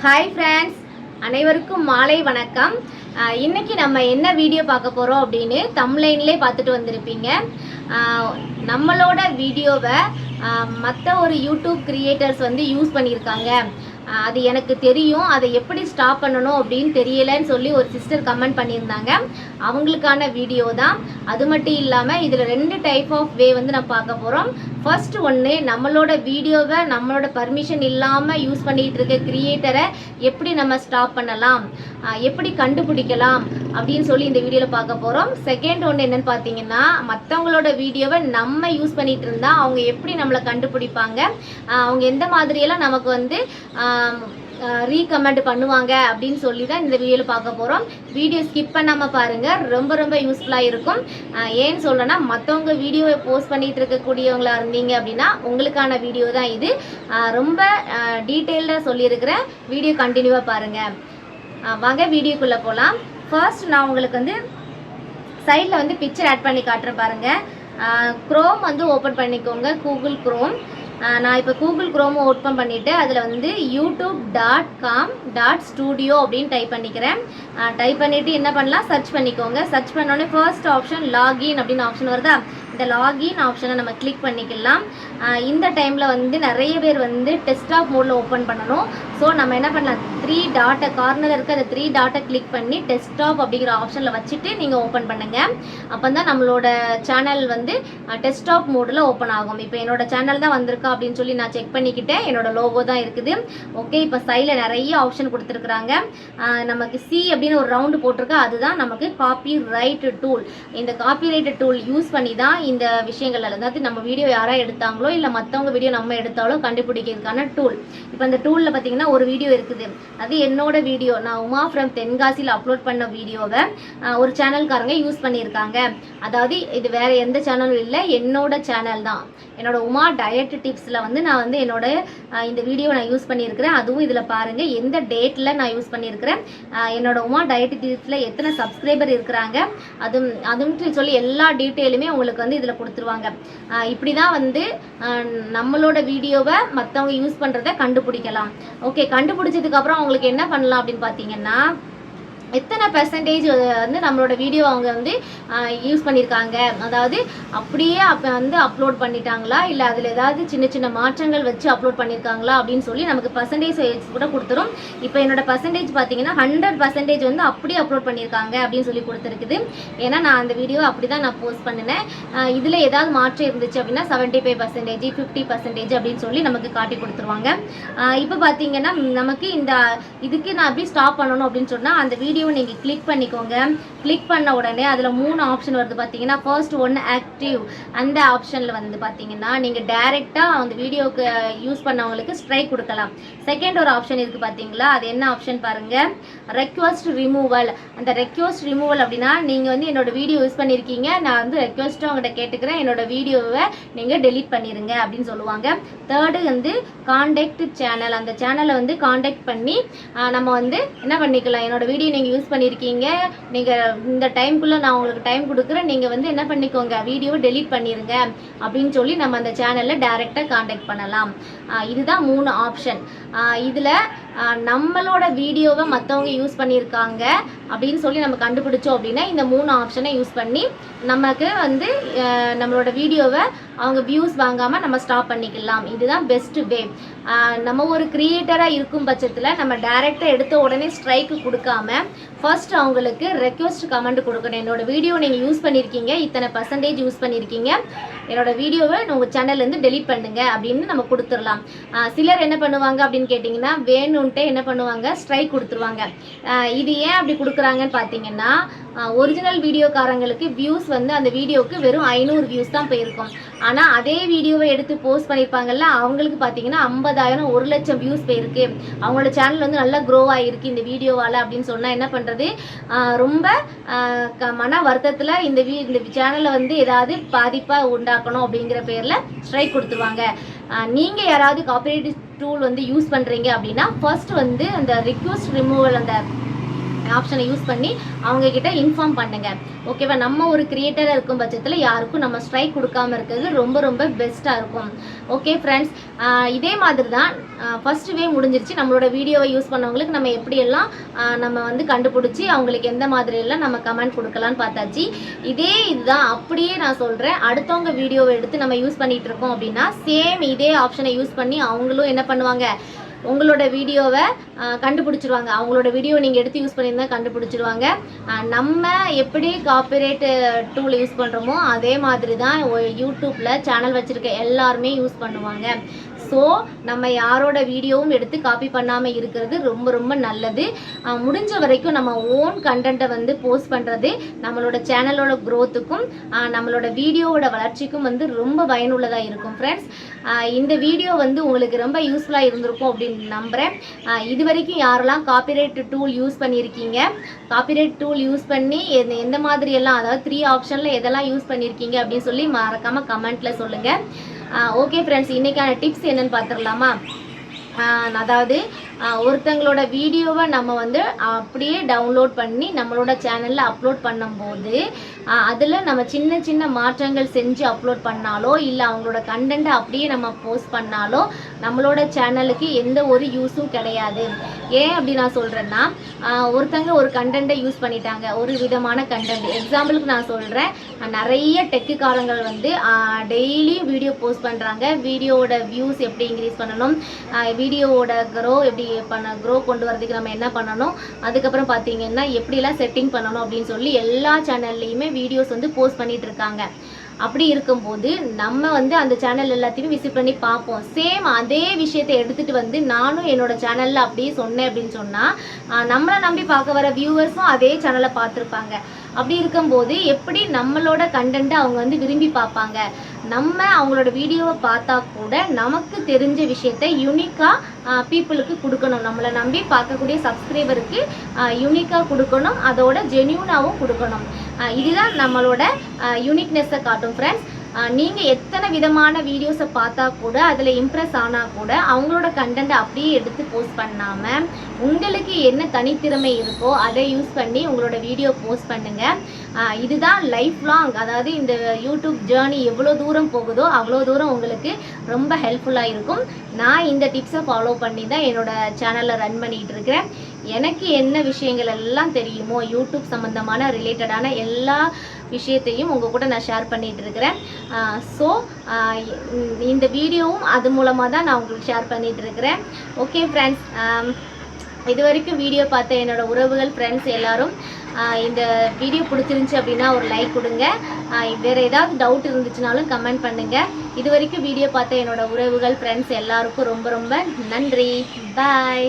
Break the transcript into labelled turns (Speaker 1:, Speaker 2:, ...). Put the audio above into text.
Speaker 1: Hi friends அனைவருக்கும் மாலை வணக்கம். இன்றைக்கி இன்னைக்கு நம்ம என்ன வீடியோ பார்க்க போகிறோம் அப்படின்னு தமிழ்லைன்லேயே பார்த்துட்டு வந்திருப்பீங்க. நம்மளோட வீடியோவை மற்ற ஒரு யூடியூப் கிரியேட்டர்ஸ் வந்து யூஸ் பண்ணியிருக்காங்க. அது எனக்கு தெரியும். அதை எப்படி ஸ்டாப் பண்ணணும் அப்படின்னு தெரியலன்னு சொல்லி ஒரு சிஸ்டர் கமெண்ட் பண்ணியிருந்தாங்க. அவங்களுக்கான வீடியோ தான். அது மட்டும் இல்லாமல் இதில் ரெண்டு டைப் ஆஃப் வே வந்து நம்ம பார்க்க போகிறோம் ஃபர்ஸ்ட் ஒன்று நம்மளோட வீடியோவை நம்மளோட பர்மிஷன் இல்லாமல் யூஸ் பண்ணிகிட்டு இருக்க க்ரியேட்டரை எப்படி நம்ம ஸ்டாப் பண்ணலாம்? எப்படி கண்டுபிடிக்கலாம்? அப்படின்னு சொல்லி இந்த வீடியோவில் பார்க்க போகிறோம் செகண்ட் ஒன்று என்னென்னு பார்த்தீங்கன்னா மற்றவங்களோட வீடியோவை நம்ம யூஸ் பண்ணிகிட்டு இருந்தால் அவங்க எப்படி நம்மளை கண்டுபிடிப்பாங்க? அவங்க எந்த மாதிரியெல்லாம் நமக்கு வந்து ரீகமெண்ட் பண்ணுவாங்க அப்படின்னு சொல்லி தான் இந்த வீடியோவில் பார்க்க போகிறோம் வீடியோ ஸ்கிப் பண்ணாமல் பாருங்கள் ரொம்ப ரொம்ப யூஸ்ஃபுல்லாக இருக்கும். ஏன்னு சொல்கிறேன்னா மற்றவங்க வீடியோவை போஸ்ட் பண்ணிகிட்டு இருக்கக்கூடியவங்களா இருந்தீங்க அப்படின்னா உங்களுக்கான வீடியோ தான் இது. ரொம்ப டீட்டெயில்டாக சொல்லியிருக்கிறேன் வீடியோ கண்டினியூவாக பாருங்கள் வாங்க வீடியோக்குள்ளே போகலாம் ஃபர்ஸ்ட் நான் உங்களுக்கு வந்து சைடில் வந்து பிக்சர் ஆட் பண்ணி காட்டுறேன் பாருங்கள் க்ரோம் வந்து ஓப்பன் பண்ணிக்கோங்க கூகுள் க்ரோம் நான் இப்போ கூகுள் குரோமும் ஓப்பன் பண்ணிவிட்டு அதில் வந்து YouTube dot com dot studio அப்படின்னு டைப் பண்ணிக்கிறேன். டைப் பண்ணிவிட்டு என்ன பண்ணலாம்? சர்ச் பண்ணிக்கோங்க. சர்ச் பண்ணோடனே ஃபர்ஸ்ட் ஆப்ஷன் லாகின் அப்படின்னு ஆப்ஷன் வருதா? இந்த லாகின் ஆப்ஷனை நம்ம கிளிக் பண்ணிக்கலாம். இந்த டைமில் வந்து நிறைய பேர் வந்து டெஸ்க்டாப் மோடில் ஓப்பன் பண்ணணும். ஸோ நம்ம என்ன பண்ணலாம்? த்ரீ டாட்டை கார்னர் இருக்க அந்த த்ரீ டாட்டை கிளிக் பண்ணி டெஸ்க்டாப் அப்படிங்கிற ஆப்ஷனில் வச்சுட்டு நீங்கள் ஓப்பன் பண்ணுங்கள் அப்போ தான் நம்மளோட சேனல் வந்து டெஸ்க்டாப் மோடில் ஓப்பன் ஆகும். இப்போ என்னோட சேனல் தான் வந்திருக்கா அப்படின்னு சொல்லி நான் செக் பண்ணிக்கிட்டேன். என்னோட லோகோ தான் இருக்குது. ஓகே இப்போ சைடில் நிறைய ஆப்ஷன் கொடுத்துருக்குறாங்க. நமக்கு சி அப்படின்னு ஒரு ரவுண்டு போட்டிருக்கா. அதுதான் நமக்கு காப்பி ரைட் டூல் இந்த காப்பி ரைட் டூல் யூஸ் பண்ணி தான் இந்த விஷயங்கள் அதாவது நம்ம வீடியோ யாராவது எடுத்தாங்களோ இல்லை மற்றவங்க வீடியோ நம்ம எடுத்தாலோ கண்டுபிடிக்கிறதுக்கான டூல் இப்போ இந்த டூலில் பார்த்தீங்கன்னா ஒரு வீடியோ இருக்குது. அது என்னோட வீடியோ நான் உமா ஃப்ரம் தென்காசியில் அப்லோட் பண்ண வீடியோவை ஒரு சேனல்காரங்க யூஸ் பண்ணியிருக்காங்க. அதாவது இது வேறு எந்த சேனலும் இல்லை என்னோட சேனல் தான். என்னோட உமா டயட் டிப்ஸில் வந்து நான் வந்து என்னோட இந்த வீடியோ நான் யூஸ் பண்ணியிருக்கிறேன். அதுவும் இதில் பாருங்கள் எந்த டேட்டில் நான் யூஸ் பண்ணியிருக்கிறேன். என்னோட உமா டயட் டிப்ஸில் எத்தனை சப்ஸ்கிரைபர் இருக்கிறாங்க. அதுவும் அதுன்னு சொல்லி எல்லா டீட்டெயிலுமே உங்களுக்கு வந்து இதில் கொடுத்துருவாங்க. இப்படி தான் வந்து நம்மளோட வீடியோவை மற்றவங்க யூஸ் பண்ணுறத கண்டுபிடிக்கலாம். ஓகே கண்டுபிடிச்சதுக்கு அப்புறம் அவங்களுக்கு என்ன பண்ணலாம் அப்படின்னு பார்த்தீங்கன்னா எத்தனை பெர்சன்டேஜ் வந்து நம்மளோட வீடியோ அவங்க வந்து யூஸ் பண்ணியிருக்காங்க அதாவது அப்படியே அப்போ வந்து அப்லோட் பண்ணிட்டாங்களா? இல்லை அதில் ஏதாவது சின்ன சின்ன மாற்றங்கள் வச்சு அப்லோட் பண்ணியிருக்காங்களா அப்படின்னு சொல்லி நமக்கு பர்சன்டேஜ் கூட கொடுத்துரும். இப்போ என்னோட பர்சன்டேஜ் பார்த்தீங்கன்னா ஹண்ட்ரட் பர்சன்டேஜ் வந்து அப்படியே அப்லோட் பண்ணியிருக்காங்க அப்படின்னு சொல்லி கொடுத்துருக்குது. ஏன்னா நான் அந்த வீடியோ அப்படி தான் நான் போஸ்ட் பண்ணினேன். இதில் ஏதாவது மாற்றம் இருந்துச்சு அப்படின்னா seventy five percentage fifty percentage அப்படின்னு சொல்லி நமக்கு காட்டி கொடுத்துருவாங்க. இப்போ பார்த்தீங்கன்னா நமக்கு இந்த இதுக்கு நான் எப்படி ஸ்டாப் பண்ணணும் அப்படின்னு சொன்னால் அந்த வீடியோ வீடியோ நீங்கள் கிளிக் பண்ணிக்கோங்க. கிளிக் பண்ண உடனே அதில் மூணு ஆப்ஷன் வருது பார்த்தீங்கன்னா ஃபர்ஸ்ட் ஒன்று ஆக்டிவ் அந்த ஆப்ஷனில் வந்து பார்த்தீங்கன்னா நீங்கள் டைரெக்டாக அந்த வீடியோவுக்கு யூஸ் பண்ணவங்களுக்கு ஸ்ட்ரைக் கொடுக்கலாம். செகண்ட் ஒரு ஆப்ஷன் இருக்குது பார்த்தீங்களா அது என்ன ஆப்ஷன் பாருங்கள் ரெக்வஸ்ட் ரிமூவல் அந்த ரெக்வஸ்ட் ரிமூவல் அப்படின்னா நீங்கள் வந்து என்னோட வீடியோ யூஸ் பண்ணியிருக்கீங்க நான் வந்து ரெக்வஸ்ட்டும் அவங்ககிட்ட கேட்டுக்கிறேன். என்னோட வீடியோவை நீங்கள் டெலீட் பண்ணிடுங்க அப்படின்னு சொல்லுவாங்க. தேர்டு வந்து காண்டாக்ட் சேனல் அந்த சேனலை வந்து காண்டாக்ட் பண்ணி நம்ம வந்து என்ன பண்ணிக்கலாம்? என்னோட வீடியோ நீங்கள் யூஸ் பண்ணியிருக்கீங்க நீங்கள் இந்த டைம்குள்ளே நான் உங்களுக்கு டைம் கொடுக்குறேன். நீங்கள் வந்து என்ன பண்ணிக்கோங்க? வீடியோ டெலீட் பண்ணிடுங்க அப்படின்னு சொல்லி நம்ம அந்த சேனலில் டேரெக்டாக காண்டாக்ட் பண்ணலாம். இதுதான் மூணு ஆப்ஷன் இதில் நம்மளோட வீடியோவை மற்றவங்க யூஸ் பண்ணியிருக்காங்க அப்படின்னு சொல்லி நம்ம கண்டுபிடிச்சோம் அப்படின்னா இந்த மூணு ஆப்ஷனை யூஸ் பண்ணி நமக்கு வந்து நம்மளோட வீடியோவை அவங்க வியூஸ் வாங்காமல் நம்ம ஸ்டாப் பண்ணிக்கலாம். இதுதான் பெஸ்ட் வே நம்ம ஒரு க்ரியேட்டராக இருக்கும் பட்சத்தில் நம்ம டைரெக்டாக எடுத்த உடனே ஸ்ட்ரைக்கு கொடுக்காம ஃபர்ஸ்ட் அவங்களுக்கு ரெக்வஸ்ட் கமெண்ட் கொடுக்கணும். என்னோடய வீடியோ நீங்கள் யூஸ் பண்ணியிருக்கீங்க இத்தனை பர்சன்டேஜ் யூஸ் பண்ணியிருக்கீங்க என்னோட வீடியோவை உங்கள் சேனல்லேருந்து டெலிட் பண்ணுங்கள் அப்படின்னு நம்ம கொடுத்துடலாம். சிலர் என்ன பண்ணுவாங்க அப்படின்னு கேட்டிங்கன்னா வேணும்ன்ட்டு என்ன பண்ணுவாங்க? ஸ்ட்ரைக் கொடுத்துருவாங்க. இது ஏன் அப்படி கொடுக்குறாங்கன்னு பார்த்தீங்கன்னா ஒரிஜினல் வீடியோக்காரங்களுக்கு வியூஸ் வந்து அந்த வீடியோவுக்கு வெறும் ஐநூறு வியூஸ் தான் போயிருக்கும். ஆனால் அதே வீடியோவை எடுத்து போஸ்ட் பண்ணியிருப்பாங்கல்ல அவங்களுக்கு பார்த்தீங்கன்னா ஐம்பதாயிரம் ஒரு லட்சம் வியூஸ் போயிருக்கு. அவங்களோட சேனல் வந்து நல்லா க்ரோ ஆகிருக்கு இந்த வீடியோவால் அப்படின்னு சொன்னால் என்ன பண்ணுறது ரொம்ப க- மன வருத்தத்தில் இந்த வீ இந்த சேனலை வந்து ஏதாவது பாதிப்பாக உண்டாக்கணும் அப்படிங்கிற பேரில் ஸ்ட்ரைக் கொடுத்துருவாங்க. நீங்கள் யாராவது காப்பரேட்டிவ் டூல் வந்து யூஸ் பண்ணுறீங்க அப்படின்னா ஃபர்ஸ்ட் வந்து அந்த ரிக்வஸ்ட் ரிமூவல் அந்த ஆப்ஷனை யூஸ் பண்ணி அவங்கக்கிட்ட இன்ஃபார்ம் பண்ணுங்கள் ஓகேவா நம்ம ஒரு கிரியேட்டராக இருக்கும் பட்சத்தில் யாருக்கும் நம்ம ஸ்ட்ரைக் கொடுக்காம இருக்கிறது ரொம்ப ரொம்ப பெஸ்ட்டாக இருக்கும். ஓகே ஃப்ரெண்ட்ஸ் இதே மாதிரி தான் ஃபஸ்ட் வே முடிஞ்சிருச்சு. நம்மளோட வீடியோவை யூஸ் பண்ணவங்களுக்கு நம்ம எப்படியெல்லாம் நம்ம வந்து கண்டுபிடிச்சி அவங்களுக்கு எந்த மாதிரியெல்லாம் நம்ம கமெண்ட் கொடுக்கலான்னு பார்த்தாச்சு. இதே இதுதான். அப்படியே நான் சொல்கிறேன் அடுத்தவங்க வீடியோவை எடுத்து நம்ம யூஸ் பண்ணிகிட்டு இருக்கோம் அப்படின்னா சேம் இதே ஆப்ஷனை யூஸ் பண்ணி அவங்களும் என்ன பண்ணுவாங்க? உங்களோட வீடியோவை கண்டுபிடிச்சிருவாங்க. அவங்களோட வீடியோ நீங்கள் எடுத்து யூஸ் பண்ணியிருந்தா கண்டுபிடிச்சிருவாங்க. நம்ம எப்படி காப்பிரைட் டூல் யூஸ் பண்ணுறோமோ அதே மாதிரி தான் யூடியூப்பில் சேனல் வச்சுருக்க எல்லாருமே யூஸ் பண்ணுவாங்க. ஸோ நம்ம யாரோட வீடியோவும் எடுத்து காப்பி பண்ணாமல் இருக்கிறது ரொம்ப ரொம்ப நல்லது. முடிஞ்ச வரைக்கும் நம்ம ஓன் கண்டென்ட்டை வந்து போஸ்ட் பண்ணுறது நம்மளோட சேனலோட க்ரோத்துக்கும் நம்மளோட வீடியோவோட வளர்ச்சிக்கும் வந்து ரொம்ப பயனுள்ளதாக இருக்கும் ஃப்ரெண்ட்ஸ் இந்த வீடியோ வந்து உங்களுக்கு ரொம்ப யூஸ்ஃபுல்லாக இருந்திருக்கும் அப்படின்னு நம்புகிறேன் இது வரைக்கும் யாரெல்லாம் காப்பிரைட் டூல் யூஸ் பண்ணியிருக்கீங்க? காப்பிரைட் டூல் யூஸ் பண்ணி எந்த- எந்த மாதிரி எல்லாம் அதாவது த்ரீ ஆப்ஷனில் எதெல்லாம் யூஸ் பண்ணியிருக்கீங்க அப்படின்னு சொல்லி மறக்காமல் கமெண்ட்டில் சொல்லுங்கள் ஓகே ஃப்ரெண்ட்ஸ் இன்றைக்கான டிப்ஸ் என்னன்னு பார்த்துடலாமா? அதாவது ஒருத்தங்களோட வீடியோவை நம்ம வந்து அப்படியே டவுன்லோட் பண்ணி நம்மளோட சேனலில் அப்லோட் பண்ணும்போது அதில் நம்ம சின்ன சின்ன மாற்றங்கள் செஞ்சு அப்லோட் பண்ணாலோ இல்லை அவங்களோட கண்டென்ட்டை அப்படியே நம்ம போஸ்ட் பண்ணாலோ நம்மளோட சேனலுக்கு எந்த ஒரு யூஸும் கிடையாது. ஏன் அப்படி நான் சொல்கிறேன்னா ஒருத்தங்க ஒரு கண்டென்ட்டை யூஸ் பண்ணிட்டாங்க ஒரு விதமான கண்டென்ட் எக்ஸாம்பிளுக்கு நான் சொல்கிறேன் நிறைய டெக்குக்காரங்கள் வந்து டெய்லியும் வீடியோ போஸ்ட் பண்ணுறாங்க வீடியோவோட வியூஸ் எப்படி இன்க்ரீஸ் பண்ணணும் வீடியோவோட க்ரோ எப்படி பண்ண க்ரோ கொண்டு வரதுக்கு நம்ம என்ன பண்ணணும்? அதுக்கப்புறம் பார்த்தீங்கன்னா எப்படிலாம் செட்டிங் பண்ணணும் அப்படின்னு சொல்லி எல்லா சேனல்லையுமே வீடியோஸ் வந்து போஸ்ட் பண்ணிட்டு இருக்காங்க. அப்படி இருக்கும்போது நம்ம வந்து அந்த சேனல் எல்லாத்தையுமே விசிட் பண்ணி பார்ப்போம். சேம் அதே விஷயத்தை எடுத்துகிட்டு வந்து நானும் என்னோட சேனலில் அப்படியே சொன்னேன் அப்படின்னு சொன்னால் நம்மளை நம்பி பார்க்க வர வியூவர்ஸும் அதே சேனலை பார்த்துருப்பாங்க. அப்படி இருக்கும்போது எப்படி நம்மளோட கண்டென்ட்டை அவங்க வந்து விரும்பி பார்ப்பாங்க? நம்ம அவங்களோட வீடியோவை பார்த்தா கூட நமக்கு தெரிஞ்ச விஷயத்த யூனிக்காக பீப்புளுக்கு கொடுக்கணும். நம்மளை நம்பி பார்க்கக்கூடிய சப்ஸ்கிரைபருக்கு யூனிக்காக கொடுக்கணும். அதோட ஜென்யூனாகவும் கொடுக்கணும். இதுதான் நம்மளோட யூனிக்னஸை காட்டும் ஃப்ரெண்ட்ஸ் நீங்கள் எத்தனை விதமான வீடியோஸை பார்த்தா கூட அதில் இம்ப்ரெஸ் ஆனால் கூட அவங்களோட கண்டென்ட்டை அப்படியே எடுத்து போஸ்ட் பண்ணாமல் உங்களுக்கு என்ன தனித்திறமை இருக்கோ அதை யூஸ் பண்ணி உங்களோட வீடியோ போஸ்ட் பண்ணுங்கள் இதுதான் லைஃப் லாங் அதாவது இந்த யூடியூப் ஜேர்னி எவ்வளோ தூரம் போகுதோ அவ்வளோ தூரம் உங்களுக்கு ரொம்ப ஹெல்ப்ஃபுல்லாக இருக்கும். நான் இந்த டிப்ஸை ஃபாலோ பண்ணி தான் என்னோட சேனலை ரன் பண்ணிகிட்டு இருக்கிறேன். எனக்கு என்ன விஷயங்கள் எல்லாம் தெரியுமோ யூடியூப் சம்மந்தமான ரிலேட்டடான எல்லா விஷயத்தையும் உங்கள் கூட நான் ஷேர் பண்ணிகிட்டு இருக்கிறேன். ஸோ இந்த வீடியோவும் அது மூலமாக தான் நான் உங்களுக்கு ஷேர் பண்ணிகிட்டு இருக்கிறேன். ஓகே ஃப்ரெண்ட்ஸ் இது வரைக்கும் வீடியோ பார்த்த என்னோட உறவுகள் ஃப்ரெண்ட்ஸ் எல்லோரும் இந்த வீடியோ பிடிச்சிருந்துச்சி அப்படின்னா ஒரு லைக் கொடுங்க. வேறு ஏதாவது டவுட் இருந்துச்சுனாலும் கமெண்ட் பண்ணுங்கள் இது வரைக்கும் வீடியோ பார்த்த என்னோடய உறவுகள் ஃப்ரெண்ட்ஸ் எல்லாருக்கும் ரொம்ப ரொம்ப நன்றி. பாய்